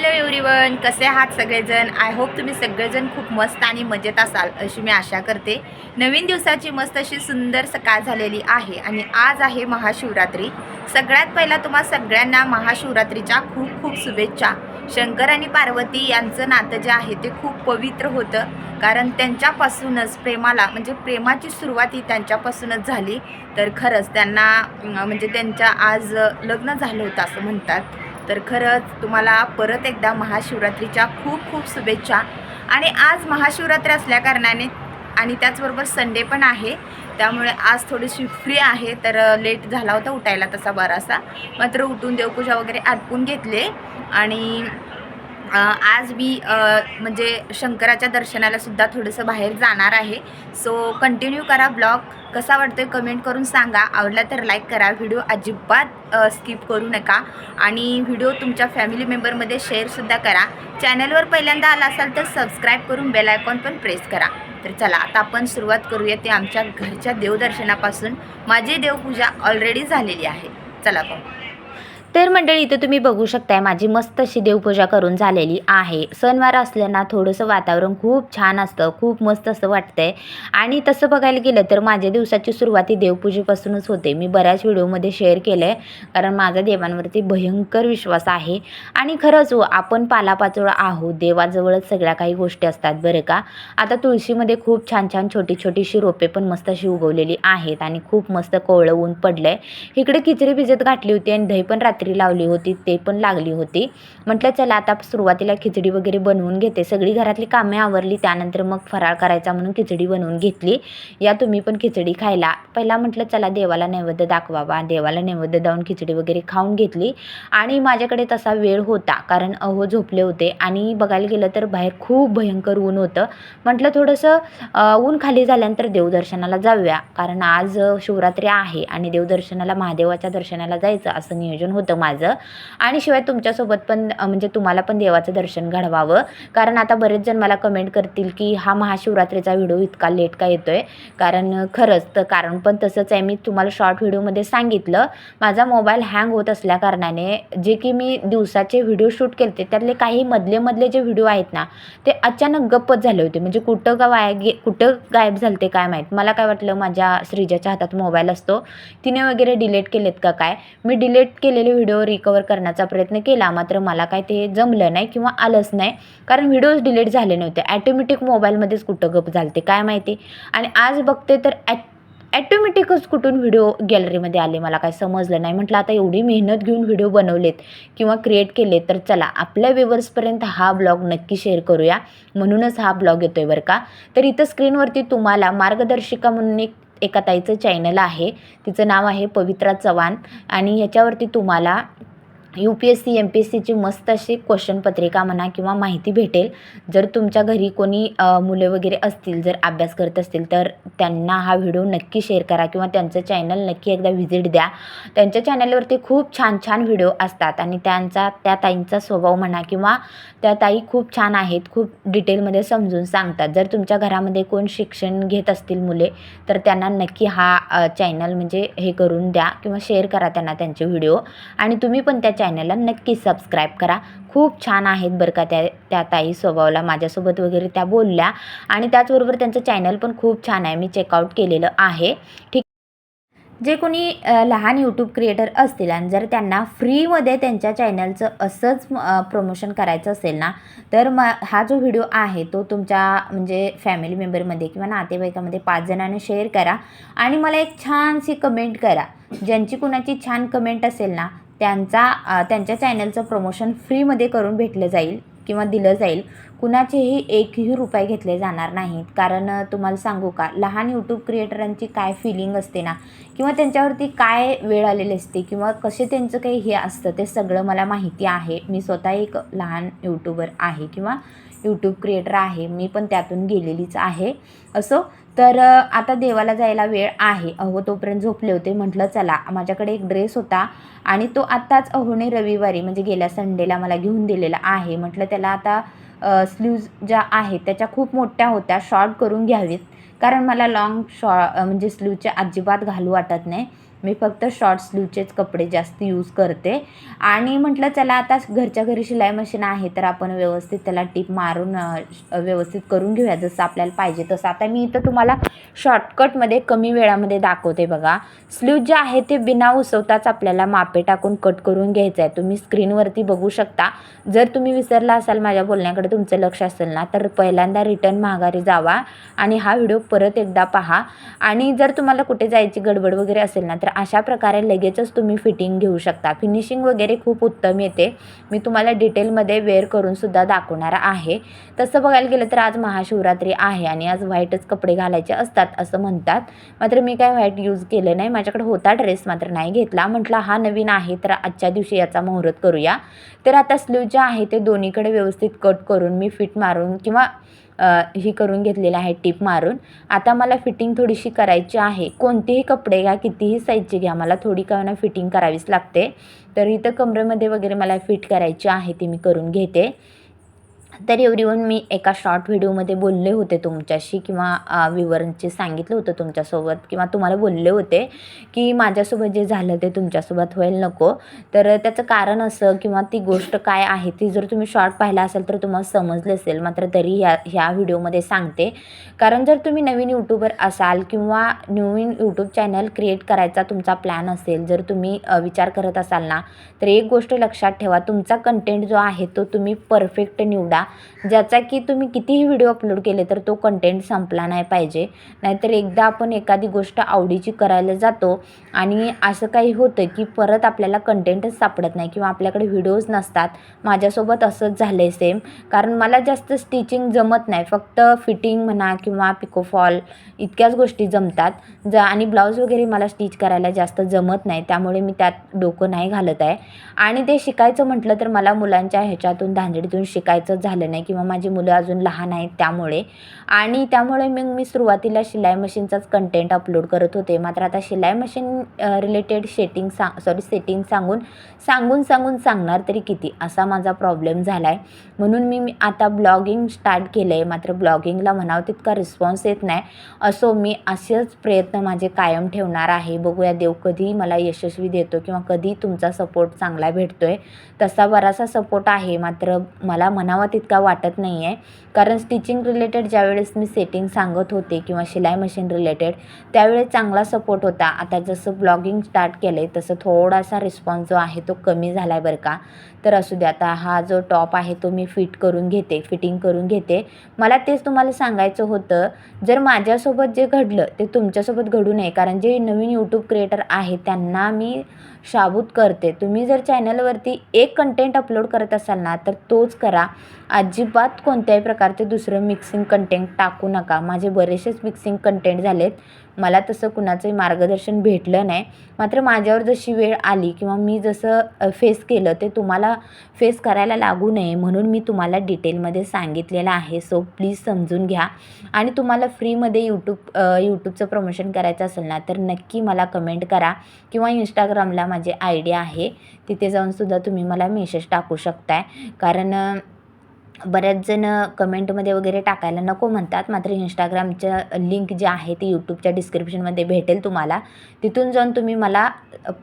Hello everyone कसे आहात सगळेजण? आय होप तुम्ही सगळेजण खूप मस्त आणि मजेत असाल अशी मी आशा करते. नवीन दिवसाची मस्त अशी सुंदर सकाळ झालेली आहे आणि आज आहे महाशिवरात्री. सगळ्यात पहिला तुम्हा सगळ्यांना महाशिवरात्रीच्या खूप खूप शुभेच्छा. शंकर आणि पार्वती यांचं नातं जे आहे ते खूप पवित्र होतं. कारण त्यांच्यापासूनच प्रेमाला म्हणजे प्रेमाची सुरुवात ही त्यांच्यापासूनच झाली. तर खरंच त्यांना म्हणजे त्यांच्या आज लग्न झालं होतं असं म्हणतात. तर खरंच तुम्हाला परत एकदा महाशिवरात्रीच्या खूप खूप शुभेच्छा. आणि आज महाशिवरात्री असल्याकारणाने आणि त्याचबरोबर संडे पण आहे त्यामुळे आज थोडीशी फ्री आहे तर लेट झाला होता उठायला तसा बरासा. मात्र उठून देवपूजा वगैरे आटपून घेतले आणि आज मी म्हणजे शंकराच्या दर्शनाला सुद्धा थोडंसं बाहेर जाणार आहे. सो कंटिन्यू करा ब्लॉग. कसा वाटतोय कमेंट करून सांगा. आवडला तर लाईक करा. व्हिडिओ अजिबात स्किप करू नका. आणि व्हिडिओ तुमच्या फॅमिली मेंबरमध्ये शेअरसुद्धा करा. चॅनलवर पहिल्यांदा आला असाल तर सबस्क्राईब करून बेल आयकॉन पण प्रेस करा. तर चला आता आपण सुरुवात करूया ते आमच्या घरच्या देवदर्शनापासून. माझी देवपूजा ऑलरेडी झालेली आहे. चला पाहू तर मंडळी इथं तुम्ही बघू शकताय माझी मस्त अशी देवपूजा करून झालेली आहे. सणवार असल्याना थोडंसं वातावरण खूप छान असतं खूप मस्त असं वाटतंय. आणि तसं बघायला गेलं तर माझ्या दिवसाची सुरुवात ही देवपूजेपासूनच होते. मी बऱ्याच व्हिडिओमध्ये शेअर केलं आहे कारण माझा देवांवरती भयंकर विश्वास आहे. आणि खरंच हो, आपण पालापाचोळा आहोत देवाजवळच सगळ्या काही गोष्टी असतात बरं का? आता तुळशीमध्ये खूप छान छान छोटी छोटीशी रोपे पण मस्त अशी उगवलेली आहेत आणि खूप मस्त कोवळं ऊन पडलं आहे इकडे खिचडी भिजत घातली होती आणि दही पण रात्री रात्री लावली होती ते पण लागली होती. म्हटलं चला आता सुरुवातीला खिचडी वगैरे बनवून घेते. सगळी घरातली कामे आवरली. त्यानंतर मग फराळ करायचा म्हणून खिचडी बनवून घेतली. या तुम्ही पण खिचडी खायला. पहिला म्हटलं चला देवाला नैवेद्य दाखवावा. देवाला नैवेद्य दावून खिचडी वगैरे खाऊन घेतली. आणि माझ्याकडे तसा वेळ होता कारण अहो झोपले होते. आणि बघायला गेलं तर बाहेर खूप भयंकर ऊन होतं. म्हटलं थोडंसं ऊन खाली झाल्यानंतर देवदर्शनाला जाऊया. कारण आज शिवरात्री आहे आणि देवदर्शनाला महादेवाच्या दर्शनाला जायचं असं नियोजन होतं. माझं. आणि शिवाय तुमच्यासोबत पण म्हणजे तुम्हाला पण देवाचं दर्शन घडवावं. कारण आता बरेच जण मला कमेंट करतील की हा महाशिवरात्रीचा व्हिडिओ इतका लेट का येतो आहे कारण खरंच तर कारण पण तसंच आहे. मी तुम्हाला शॉर्ट व्हिडिओमध्ये सांगितलं. माझा मोबाईल हँग होत असल्या कारणाने जे की मी दिवसाचे व्हिडिओ शूट केले त्यातले काही मधले मधले जे व्हिडिओ आहेत ना ते अचानक गप्पच झाले होते. म्हणजे कुठं का वाया गे कुठं गायब झाले ते काय माहीत? मला काय वाटलं माझ्या श्रीजाच्या हातात मोबाईल असतो. तिने वगैरे डिलीट केलेत का काय? मी डिलीट केलेले व्हिडिओ रिकवर करण्याचा प्रयत्न केला. मात्र मला काय ते जमलं नाही किंवा आलंच नाही. कारण व्हिडिओज डिलीट झाले नव्हते. ॲटोमॅटिक मोबाईलमध्येच कुठं गप झालते काय माहिती? आणि आज बघते तर ॲट ॲटोमॅटिकच कुठून व्हिडिओ गॅलरीमध्ये आले मला काय समजलं नाही. म्हटलं आता एवढी मेहनत घेऊन व्हिडिओ बनवलेत किंवा क्रिएट केले तर चला आपल्या व्ह्युअर्सपर्यंत हा ब्लॉग नक्की शेअर करूया. म्हणूनच हा ब्लॉग येतोय बरं का. तर इथं स्क्रीनवरती तुम्हाला मार्गदर्शिका म्हणून एक एका ताईचं चॅनल आहे. तिचं नाव आहे पवित्रा चव्हाण. आणि ह्याच्यावरती तुम्हाला U P S C M P S सीची मस्त अशी क्वेश्चन पत्रिका म्हणा किंवा माहिती भेटेल. जर तुमच्या घरी कोणी मुले वगैरे असतील जर अभ्यास करत असतील तर त्यांना हा व्हिडिओ नक्की शेअर करा किंवा त्यांचं चॅनल नक्की एकदा व्हिजिट द्या. त्यांच्या चॅनलवरती खूप छान छान व्हिडिओ असतात आणि त्यांचा त्या ताईंचा स्वभाव म्हणा किंवा त्या ताई खूप छान आहेत खूप डिटेलमध्ये समजून सांगतात. जर तुमच्या घरामध्ये कोण शिक्षण घेत असतील मुले तर त्यांना नक्की हा चॅनल म्हणजे हे करून द्या किंवा शेअर करा त्यांना त्यांचे व्हिडिओ आणि तुम्ही पण त्या चॅनलला नक्की सबस्क्राईब करा. खूप छान आहेत बरं का त्या त्या ताई स्वभावला माझ्यासोबत वगैरे त्या बोलल्या. आणि त्याचबरोबर त्यांचं चॅनल पण खूप छान आहे. मी चेकआउट केलेलं आहे. ठीक. जे कोणी लहान यूट्यूब क्रिएटर असतील आणि जर त्यांना फ्रीमध्ये त्यांच्या चॅनलचं असंच प्रमोशन करायचं असेल ना तर म हा जो व्हिडिओ आहे तो तुमच्या म्हणजे फॅमिली मेंबरमध्ये किंवा नातेवाईकामध्ये पाच जणांना शेअर करा. आणि मला एक छानशी कमेंट करा. ज्यांची कुणाची छान कमेंट असेल ना त्यांचा त्यांच्या चॅनलचं प्रमोशन फ्रीमध्ये करून भेटलं जाईल किंवा दिलं जाईल. कुणाचेही एकही रुपये घेतले जाणार नाहीत. कारण तुम्हाला सांगू का लहान यूट्यूब क्रिएटरांची काय फिलिंग असते ना किंवा त्यांच्यावरती काय वेळ आलेली असते किंवा कसे त्यांचं काही हे असतं ते सगळं मला माहिती आहे. मी स्वतः एक लहान यूट्यूबर आहे किंवा यूट्यूब क्रिएटर आहे. मी पण त्यातून गेलेलीच आहे. असो? तर आता देवाला जायला वेळ आहे. अहो तोपर्यंत झोपले होते. म्हटलं चला माझ्याकडे एक ड्रेस होता आणि तो आत्ताच अहोने रविवारी म्हणजे गेल्या संडेला मला घेऊन दिलेला आहे. म्हटलं त्याला आता स्लीव्ज ज्या आहेत त्याच्या खूप मोठ्या होत्या. शॉर्ट करून घ्यावीत. कारण मला लाँग शॉ म्हणजे स्लीवच्या अजिबात घालू वाटत नाही. मी फक्त शॉर्ट स्लीवचेच कपडे जास्त यूज करते. आणि म्हटलं चला आता घरच्या घरी शिलाई मशीन आहे तर आपण व्यवस्थित त्याला टीप मारून व्यवस्थित करून घेऊया जसं आपल्याला पाहिजे तसं. आता मी इथं तुम्हाला शॉर्टकटमध्ये कमी वेळामध्ये दाखवते बघा. स्लीव जे आहे ते बिना उसवताच आपल्याला मापे टाकून कट करून घ्यायचं आहे तुम्ही स्क्रीनवरती बघू शकता. जर तुम्ही विसरला असाल माझ्या बोलण्याकडे तुमचं लक्ष असेल ना तर पहिल्यांदा रिटर्न माघारी जावा आणि हा व्हिडिओ परत एकदा पहा. आणि जर तुम्हाला कुठे जायची गडबड वगैरे असेल ना तर अशा प्रकारे लगेचच तुम्ही फिटिंग घेऊ शकता. फिनिशिंग वगैरे खूप उत्तम येते. मी तुम्हाला डिटेलमध्ये वेअर करूनसुद्धा दाखवणार आहे. तसं बघायला गेलं तर आज महाशिवरात्री आहे आणि आज व्हाईटच कपडे घालायचे असतात असं म्हणतात. मात्र मी काय व्हाईट यूज केलं नाही. माझ्याकडे होता ड्रेस मात्र नाही घेतला. म्हटलं हा नवीन आहे तर आजच्या दिवशी याचा मुहूर्त करूया. तर आता स्लीव जे आहे ते दोन्हीकडे व्यवस्थित कट करून मी फिट मारून किंवा ही करून घेतलेलं आहे टीप मारून. आता मला फिटिंग थोडीशी करायची आहे. कोणतेही कपडे घ्या कितीही साईजचे घ्या मला थोडी का ना फिटिंग करावीच लागते. तर इथं कमरेमध्ये वगैरे मला फिट करायची आहे ती मी करून घेते. तर एवरीवन मी एका शॉर्ट व्हिडिओमध्ये बोलले होते तुमच्याशी किंवा विवरणचे सांगितलं होतं तुमच्यासोबत किंवा तुम्हाला बोलले होते की माझ्यासोबत जे झालं ते तुमच्यासोबत व्हायला नको. तर त्याचं कारण असं किंवा ती गोष्ट काय आहे ती जर तुम्ही शॉर्ट पाहिला असेल तर तुम्हाला समजलं असेल. मात्र तरी ह्या ह्या व्हिडिओमध्ये सांगते. कारण जर तुम्ही नवीन यूट्यूबर असाल किंवा नवीन यूट्यूब चॅनल क्रिएट करायचा तुमचा प्लॅन असेल जर तुम्ही विचार करत असाल ना तर एक गोष्ट लक्षात ठेवा. तुमचा कंटेंट जो आहे तो तुम्ही परफेक्ट निवडा. ज्याचा की तुम्ही कितीही व्हिडिओ अपलोड केले तर तो कंटेंट संपला नाही पाहिजे. नाहीतर एकदा आपण एखादी गोष्ट आवडीची करायला जातो आणि असं काही होतं की परत आपल्याला कंटेंटच सापडत नाही किंवा आपल्याकडे व्हिडिओज नसतात. माझ्यासोबत असंच झालं आहे सेम कारण मला जास्त स्टिचिंग जमत नाही. फक्त फिटिंग म्हणा किंवा पिकोफॉल इतक्याच गोष्टी जमतात. ज आणि ब्लाऊज वगैरे मला स्टिच करायला जास्त जमत नाही. त्यामुळे मी त्यात डोकं नाही घालत आहे. आणि ते शिकायचं म्हटलं तर मला मुलांच्या ह्याच्यातून धांजडीतून शिकायचं झालं नाही किंवा माझी मुलं अजून लहान आहेत त्यामुळे. आणि त्यामुळे मग मी सुरुवातीला शिलाई मशीनचाच कंटेंट अपलोड करत होते. मात्र आता शिलाई मशीन रिलेटेड शेटिंग सा सॉरी सेटिंग सांगून सांगून सांगून सांगणार तरी किती? असा माझा प्रॉब्लेम झाला आहे म्हणून मी मी आता ब्लॉगिंग स्टार्ट केलं आहे मात्र ब्लॉगिंगला म्हणावं तितका रिस्पॉन्स येत नाही. असो मी असेच प्रयत्न माझे कायम ठेवणार आहे. बघूया देव कधी मला यशस्वी देतो किंवा कधी तुमचा सपोर्ट चांगला भेटतो आहे तसा बराचसा सपोर्ट आहे. मात्र मला म्हणावा तितका वाटत नाही आहे कारण स्टिचिंग रिलेटेड ज्यावेळेस मी सेटिंग सांगत होते किंवा शिलाई मशीन रिलेटेड त्यावेळेस चांगला सपोर्ट होता. आता जसं ब्लॉगिंग स्टार्ट केलं आहे तसं थोडासा रिस्पॉन्स जो आहे तो कमी झाला आहे बरं का. तर असू द्या आता हा जो टॉप आहे तो मी फिट करून घेते फिटिंग करून घेते. मला तेच तुम्हाला सांगायचं होतं जर माझ्यासोबत जे घडलं ते तुमच्यासोबत घडू नये. कारण जे नवीन यूट्यूब क्रिएटर आहे त्यांना मी शाबूत करते. तुम्ही जर चॅनलवरती एक कंटेंट अपलोड करत असाल ना तर तोच करा. अजिबात कोणत्याही प्रकारचे दुसरं मिक्सिंग कंटेंट टाकू नका. माझे बरेचसेच मिक्सिंग कंटेंट झालेत. मला तसं कुणाचंही मार्गदर्शन भेटलं नाही. मात्र माझ्यावर जशी वेळ आली किंवा मी जसं फेस केलं ते तुम्हाला फेस करायला लागू नये म्हणून मी तुम्हाला डिटेलमध्ये सांगितलेलं आहे. सो प्लीज समजून घ्या. आणि तुम्हाला फ्रीमध्ये यूट्यूब यूट्यूबचं प्रमोशन करायचं असेल ना तर नक्की मला कमेंट करा किंवा इंस्टाग्रामला माझे आय डी आहे. तिथे जाऊनसुद्धा तुम्ही मला मेसेज टाकू शकताय. कारण बऱ्याच जण कमेंटमध्ये वगैरे टाकायला नको म्हणतात. मात्र इंस्टाग्रामचं लिंक जे आहे ते यूट्यूबच्या डिस्क्रिप्शनमध्ये भेटेल तुम्हाला. तिथून जाऊन तुम्ही मला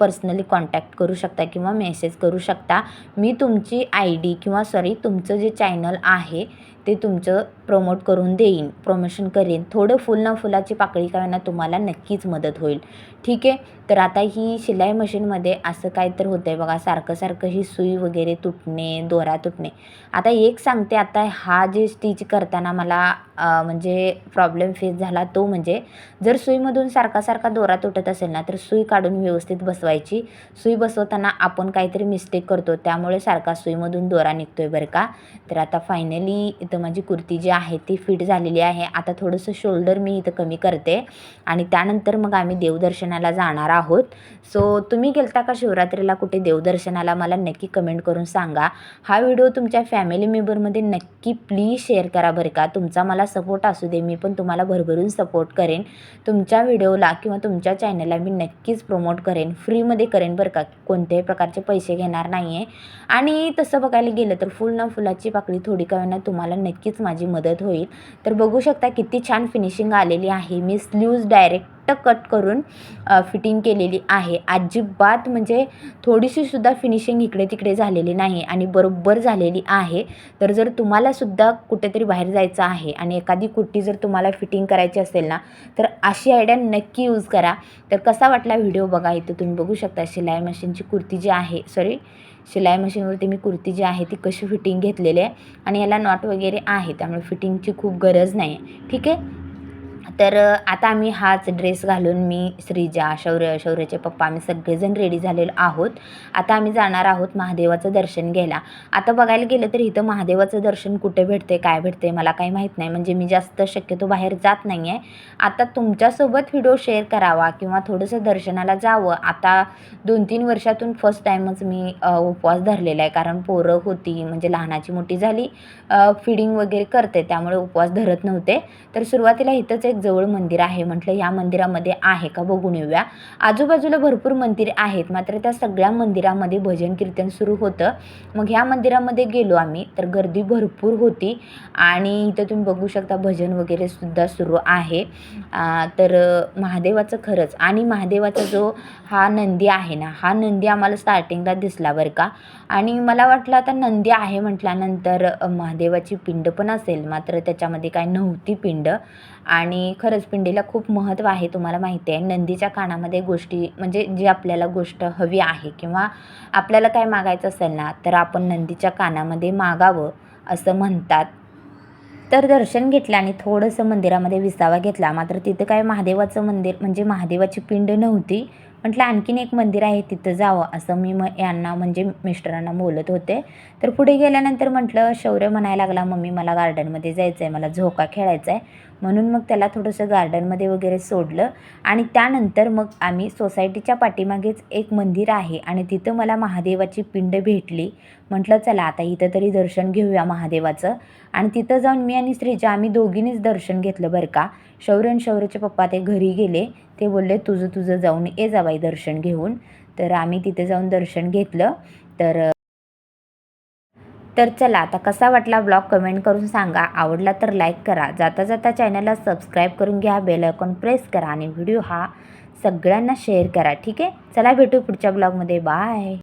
पर्सनली कॉन्टॅक्ट करू शकता किंवा मेसेज करू शकता. मी तुमची आय डी किंवा सॉरी तुमचं जे चॅनल आहे ते तुमचं प्रमोट करून देईन प्रमोशन करेन. थोडं फुल ना फुलाची पाकळी करायला तुम्हाला नक्कीच मदत होईल. ठीक आहे? तर आता ही शिलाई मशीनमध्ये असं काय तर होतं आहे बघा. सारखं सारखं ही सुई वगैरे तुटणे दोरा तुटणे. आता एक सांगते आता हा जे स्टिच करताना मला म्हणजे प्रॉब्लेम फेस झाला तो म्हणजे जर सुईमधून सारखा सारखा दोरा तुटत असेल ना तर सुई काढून व्यवस्थित बसवायची. सुई बसवताना आपण काहीतरी मिस्टेक करतो त्यामुळे सारखा सुईमधून दोरा निघतो आहे बरं का? तर आता फायनली इथं माझी कुर्ती जी आहे ती फिट झालेली आहे. आता थोडंसं शोल्डर मी इथं कमी करते आणि त्यानंतर मग आम्ही देवदर्शनाला जाणार आहोत. सो तुम्ही गेलता का शिवरात्रीला कुठे देवदर्शनाला? मला नक्की कमेंट करून सांगा. हा व्हिडिओ तुमच्या फॅमिली मेंबरमध्ये नक्की प्लीज शेअर करा बरं का. तुमचा मला सपोर्ट असू दे मी पण तुम्हाला भरभरून सपोर्ट करेन. तुमच्या व्हिडिओला किंवा तुमच्या चॅनलला मी नक्कीच प्रमोट करेन. फ्रीमध्ये करेन बरं का. कोणत्याही प्रकारचे पैसे घेणार नाही आहे आणि तसं बघायला गेलं तर फुल ना फुलाची पाकळी थोडी का ना तुम्हाला नक्कीच माझी मदत मदत होईल. तर बघू शकता किती छान फिनिशिंग आलेली आहे. मी स्लीव्ज डायरेक्ट कट करून फिटिंग केलेली आहे. अजिबात म्हणजे थोडीशीसुद्धा फिनिशिंग इकडे तिकडे झालेली नाही आणि बरोबर झालेली आहे. तर जर तुम्हालासुद्धा कुठेतरी बाहेर जायचं आहे आणि एखादी कुर्ती जर तुम्हाला फिटिंग करायची असेल ना तर अशी आयडिया नक्की यूज करा. तर कसा वाटला व्हिडिओ बघा. इथं तुम्ही बघू शकता शिलाई मशीनची कुर्ती जी आहे सॉरी शिलाई मशीनवरती मी कुर्ती जी आहे ती कशी फिटिंग घेतलेली आहे आणि याला नॉट वगैरे आहे त्यामुळे फिटिंगची खूप गरज नाही. आहे ठीक आहे? तर आता आम्ही हाच ड्रेस घालून मी श्रीजा शौर्य शौर्याचे पप्पा आम्ही सगळेजण रेडी झालेलो आहोत. आता आम्ही जाणार आहोत महादेवाचं दर्शन घ्यायला. आता बघायला गेलं तर इथं महादेवाचं दर्शन कुठे भेटते काय भेटते मला काही माहीत नाही. म्हणजे मी जास्त शक्यतो बाहेर जात नाही आहे आता तुमच्यासोबत व्हिडिओ शेअर करावा किंवा थोडंसं दर्शनाला जावं. आता दोन तीन वर्षातून फर्स्ट टाईमच मी उपवास धरलेला आहे. कारण पोरं होती म्हणजे लहानाची मोठी झाली. फिडिंग वगैरे करते त्यामुळे उपवास धरत नव्हते. तर सुरुवातीला इथंच एक जवळ मंदिर आहे म्हटलं ह्या मंदिरामध्ये आहे का बघून येऊया. आजूबाजूला भरपूर मंदिर आहेत मात्र त्या सगळ्या मंदिरामध्ये भजन कीर्तन सुरू होतं. मग ह्या मंदिरामध्ये गेलो आम्ही तर गर्दी भरपूर होती आणि इथं तुम्ही बघू शकता भजन वगैरे सुद्धा सुरू आहे. तर महादेवाचं खरंच आणि महादेवाचा जो हा नंदी आहे ना हा नंदी आम्हाला स्टार्टिंगला दिसला बरं का. आणि मला वाटलं आता नंदी आहे म्हटल्यानंतर महादेवाची पिंड पण असेल मात्र त्याच्यामध्ये काय नव्हती पिंड. आणि खरंच पिंडीला खूप महत्त्व आहे तुम्हाला माहिती आहे. नंदीच्या कानामध्ये गोष्टी म्हणजे जी आपल्याला गोष्ट हवी आहे किंवा आपल्याला काय मागायचं असेल ना तर आपण नंदीच्या कानामध्ये मागावं असं म्हणतात. तर दर्शन घेतलं आणि थोडंसं मंदिरामध्ये विसावा घेतला. मात्र तिथं काय महादेवाचं मंदिर म्हणजे महादेवाची पिंड नव्हती. म्हटलं आणखीन एक मंदिर आहे तिथं जावं असं मी म यांना म्हणजे मिस्टरांना बोलत होते. तर पुढे गेल्यानंतर म्हटलं शौर्य म्हणायला लागला मम्मी मला गार्डनमध्ये जायचं आहे मला झोका खेळायचा आहे म्हणून मग त्याला थोडंसं गार्डनमध्ये वगैरे सोडलं. आणि त्यानंतर मग आम्ही सोसायटीच्या पाठीमागेच एक मंदिर आहे आणि तिथं मला महादेवाची पिंड भेटली. म्हटलं चला आता इथं तरी दर्शन घेऊया महादेवाचं. आणि तिथं जाऊन मी आणि श्रीजा आम्ही दोघींनीच दर्शन घेतलं बरं का. शौर्य आणि शौर्यचे पप्पा ते घरी गेले. ते बोलले तुझं तुझं जाऊन ये जा बाई दर्शन घेऊन. तर आम्ही तिथे जाऊन दर्शन घेतलं. तर तर चला आता कसा वाटला ब्लॉग कमेंट करून सांगा. आवडला तर लाईक करा. जाता जाता चॅनलला सबस्क्राईब करून घ्या बेल आयकॉन प्रेस करा आणि व्हिडिओ हा सगळ्यांना शेअर करा. ठीक आहे? चला भेटू पुढच्या ब्लॉगमध्ये. बाय.